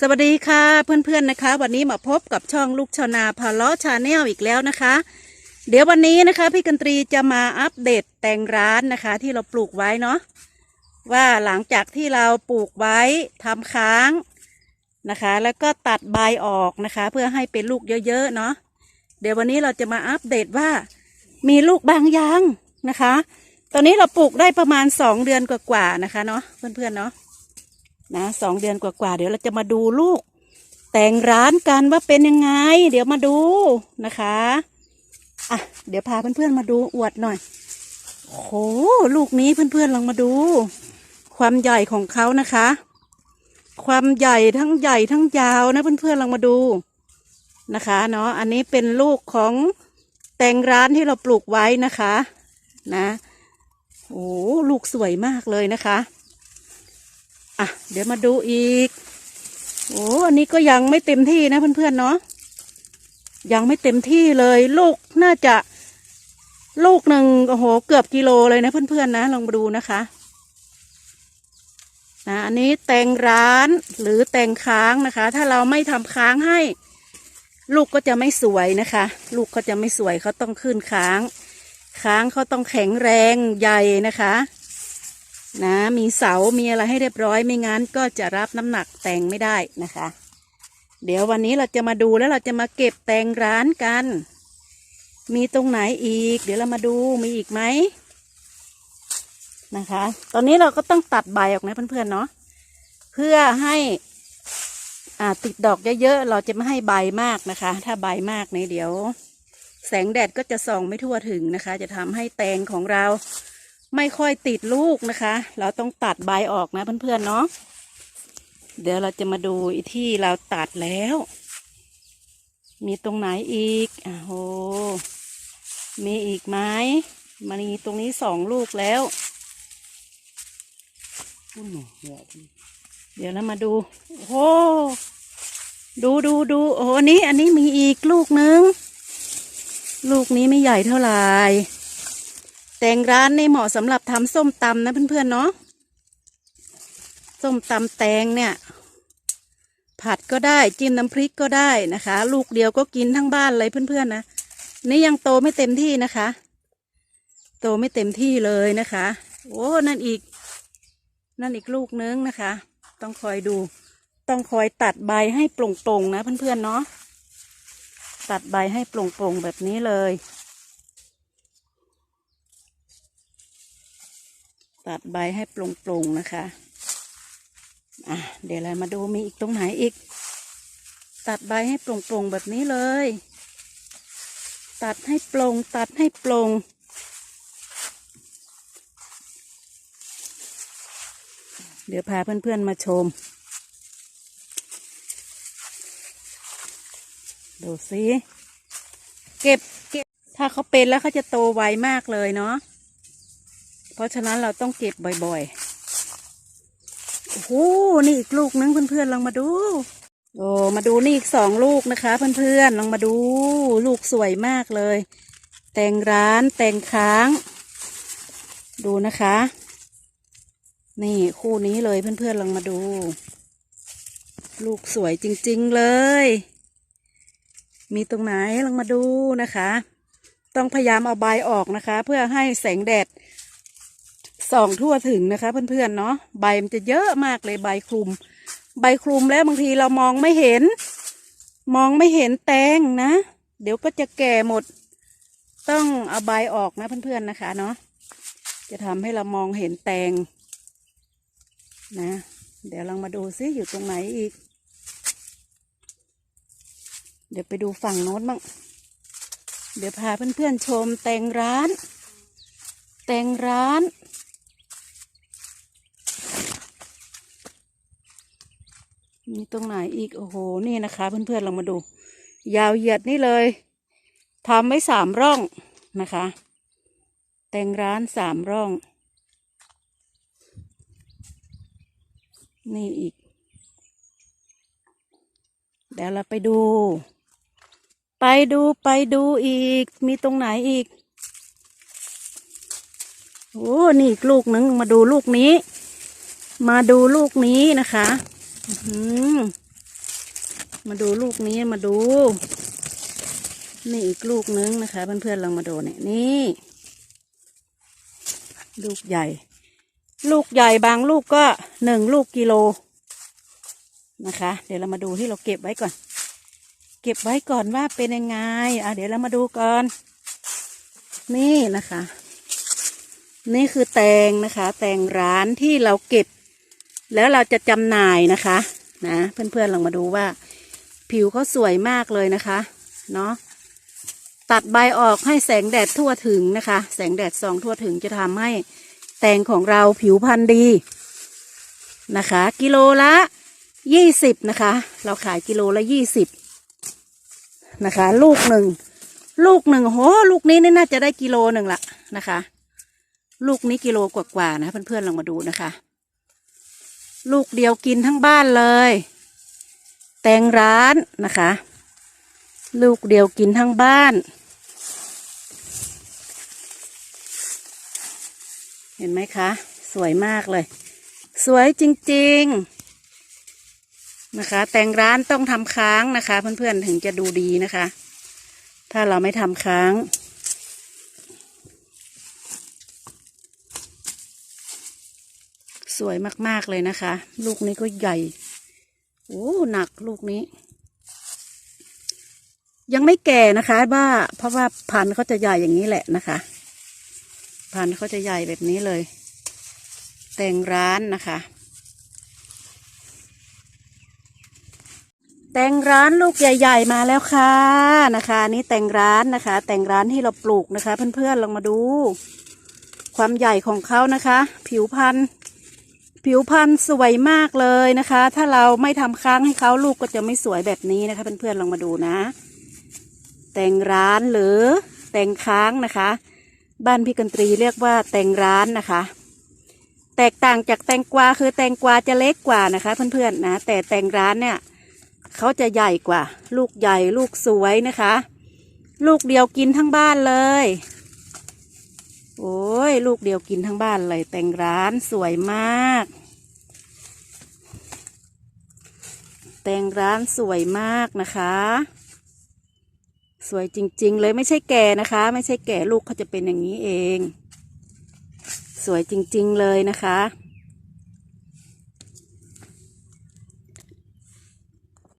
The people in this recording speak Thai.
สวัสดีค่ะเพื่อนๆนะคะ วันนี้มาพบกับช่องลูกชาวนาพาล้อชาแนลอีกแล้วนะคะ เดี๋ยววันนี้นะคะ พี่กันตรีจะมาอัปเดตแต่งร้านนะคะ ที่เราปลูกไว้เนาะว่าหลังจากที่เราปลูกไว้ทำค้างนะคะ แล้วก็ตัดใบออกนะคะ เพื่อให้เป็นลูกเยอะๆเนาะเดี๋ยววันนี้เราจะมาอัปเดตว่ามีลูกบางยังนะคะ ตอนนี้เราปลูกได้ประมาณสองเดือนกว่าๆนะคะเนาะเพื่อนๆเนาะ นะสองเดือนกว่าๆเดี๋ยวเราจะมาดูลูก แต่งร้านกันว่าเป็นยังไง เดี๋ยวมาดูนะคะอะเดี๋ยวพาเพื่อนๆมาดูอวดหน่อยโอ้โหลูกนี้เพื่อนๆลองมาดู ความใหญ่ของเขานะคะ ความใหญ่ทั้งใหญ่ทั้งยาวนะเพื่อนๆลองมาดูนะคะเนาะอันนี้เป็นลูกของแต่งร้านที่เราปลูกไว้นะคะ นะโอ้ลูกสวยมากเลยนะคะ อะ เดี๋ยวมาดูอีก โอ้อันนี้ก็ยังไม่เต็มที่นะเพื่อนๆเนาะยังไม่เต็มที่เลย ลูกน่าจะลูกหนึ่งโอ้โหเกือบกิโลเลยนะเพื่อนๆนะลองมาดูนะคะนะอันนี้แตงร้านหรือแตงค้างนะคะ ถ้าเราไม่ทำค้างให้ ลูกก็จะไม่สวยนะคะ ลูกเขาจะไม่สวยเขาต้องขึ้นค้าง ค้างเขาต้องแข็งแรงใหญ่นะคะ นะมีเสา มีอะไรให้เรียบร้อยไม่งั้นก็จะรับน้ำหนักแต่งไม่ได้นะคะ เดี๋ยววันนี้เราจะมาดูแล้วเราจะมาเก็บแต่งร้านกัน มีตรงไหนอีก เดี๋ยวเรามาดูมีอีกไหมนะคะ ตอนนี้เราก็ต้องตัดใบออกนะเพื่อนๆเนาะเพื่อให้อ่าติดดอกเยอะๆเราจะไม่ให้ใบมากนะคะ ถ้าใบมากเนี่ยเดี๋ยว แสงแดดก็จะส่องไม่ทั่วถึงนะคะ จะทำให้แตงของเรา ไม่ค่อยติดลูกนะคะ เราต้องตัดใบออกนะเพื่อนๆเนาะเดี๋ยวเราจะมาดูที่เราตัดแล้ว มีตรงไหนอีกอะโหมีอีกไหมมันมีตรงนี้สองลูกแล้วเดี๋ยวเรามาดูโอ้โหดูดูดูโอ้โหอันนี้อันนี้มีอีกลูกนึง ลูกนี้ไม่ใหญ่เท่าไหร่ แต่งร้านนี่เหมาะสำหรับทำส้มตำนะเพื่อนๆเนาะส้มตำแตงเนี่ย ผัดก็ได้จิ้มน้ำพริกก็ได้นะคะ ลูกเดียวก็กินทั้งบ้านเลยเพื่อนๆนะนี่ยังโตไม่เต็มที่นะคะ โตไม่เต็มที่เลยนะคะ โอ้นั่นอีก นั่นอีกลูกนึงนะคะ ต้องคอยดู ต้องคอยตัดใบให้โปร่งๆนะเพื่อนๆเนาะตัดใบให้โปร่งๆแบบนี้เลย ตัดใบให้โปร่งๆนะคะ อะเดี๋ยวเรามาดูมีอีกตรงไหนอีก ตัดใบให้โปร่งๆแบบนี้เลย ตัดให้โปร่งตัดให้โปร่งเดี๋ยวพาเพื่อนๆมาชม ดูสิ เก็บเก็บ ถ้าเขาเป็นแล้วเขาจะโตไวมากเลยเนาะ เพราะฉะนั้นเราต้องเก็บบ่อยๆ โอ้โห นี่อีกลูกนึงเพื่อนๆ ลองมาดู โอ้ มาดูนี่อีกสองลูกนะคะ เพื่อนๆ ลองมาดู ลูกสวยมากเลย แต่งร้านแต่งค้าง ดูนะคะ นี่คู่นี้เลยเพื่อนๆ ลองมาดู ลูกสวยจริงๆ เลย มีตรงไหนลองมาดูนะคะ ต้องพยายามเอาใบออกนะคะ เพื่อให้แสงแดด ส่องทั่วถึงนะคะ เพื่อนๆเนาะใบมันจะเยอะมากเลยใบคลุม ใบคลุมแล้วบางทีเรามองไม่เห็น มองไม่เห็นแตงนะ เดี๋ยวก็จะแก่หมด ต้องเอาใบออกนะเพื่อนๆนะคะเนาะจะทำให้เรามองเห็นแตงนะ เดี๋ยวลองมาดูซิอยู่ตรงไหนอีก เดี๋ยวไปดูฝั่งโน้นบ้างเดี๋ยวพาเพื่อนๆชมแตงร้าน แตงร้าน มีตรงไหนอีกโอ้โหนี่นะคะ เพื่อนๆเรามาดู ยาวเหยียดนี่เลยทำไว้สามร่องนะคะ แต่งร้านสามร่อง นี่อีก เดี๋ยวเราไปดู ไปดูไปดูอีก มีตรงไหนอีกโอ้นี่อีกลูกหนึงมาดูลูกนี้ มาดูลูกนี้นะคะ มาดูลูกนี้มาดู นี่อีกลูกนึงนะคะ เพื่อนๆลองมาดูเนี่ยนี่ ลูกใหญ่ ลูกใหญ่บางลูกก็หนึ่งลูกกิโลนะคะ เดี๋ยวเรามาดูที่เราเก็บไว้ก่อน เก็บไว้ก่อนว่าเป็นยังไงอะเดี๋ยวเรามาดูก่อน นี่นะคะ นี่คือแตงนะคะ แตงร้านที่เราเก็บ แล้วเราจะจำหน่ายนะคะนะเพื่อนๆลองมาดูว่า ผิวเขาสวยมากเลยนะคะเนาะตัดใบออกให้แสงแดดทั่วถึงนะคะ แสงแดดส่องทั่วถึงจะทำให้แตงของเราผิวพรรณดีนะคะ กิโลละยี่สิบนะคะ เราขายกิโลละยี่สิบนะคะ ลูกหนึ่งลูกหนึ่งโหลูกนี้นี่น่าจะได้กิโลหนึ่งละนะคะ ลูกนี้กิโลกว่าๆนะเพื่อนๆลองมาดูนะคะ ลูกเดียวกินทั้งบ้านเลย แตงร้านนะคะ ลูกเดียวกินทั้งบ้าน เห็นไหมคะ สวยมากเลย สวยจริง ๆ นะคะ แต่งร้านต้องทำค้างนะคะ เพื่อนๆถึงจะดูดีนะคะ ถ้าเราไม่ทำค้าง สวยมากๆเลยนะคะ ลูกนี้ก็ใหญ่โอ้หนักลูกนี้ ยังไม่แก่นะคะว่าเพราะว่าพันธุ์เขาจะใหญ่อย่างนี้แหละนะคะ พันธุ์เขาจะใหญ่แบบนี้เลย แต่งร้านนะคะ แต่งร้านลูกใหญ่ ๆ มาแล้วค่ะนะคะนี่แต่งร้านนะคะ แต่งร้านที่เราปลูกนะคะ เพื่อนๆลองมาดูความใหญ่ของเขานะคะ ผิวพันธุ์ ผิวพันธุ์สวยมากเลยนะคะ ถ้าเราไม่ทำค้างให้เขาลูกก็จะไม่สวยแบบนี้นะคะ เพื่อนๆลองมาดูนะ แต่งร้านหรือแต่งค้างนะคะ บ้านพี่กันตรีเรียกว่าแต่งร้านนะคะ แตกต่างจากแตงกวาคือแตงกวาจะเล็กกว่านะคะ เพื่อนๆนะ แต่แตงร้านเนี่ยเขาจะใหญ่กว่า ลูกใหญ่ลูกสวยนะคะ ลูกเดียวกินทั้งบ้านเลย โอ้ย ลูกเดียวกินทั้งบ้านเลย แต่งร้านสวยมาก แต่งร้านสวยมากนะคะ สวยจริง ๆ เลยไม่ใช่แก่นะคะ ไม่ใช่แก่ลูกเขาจะเป็นอย่างนี้เอง สวยจริง ๆ เลยนะคะ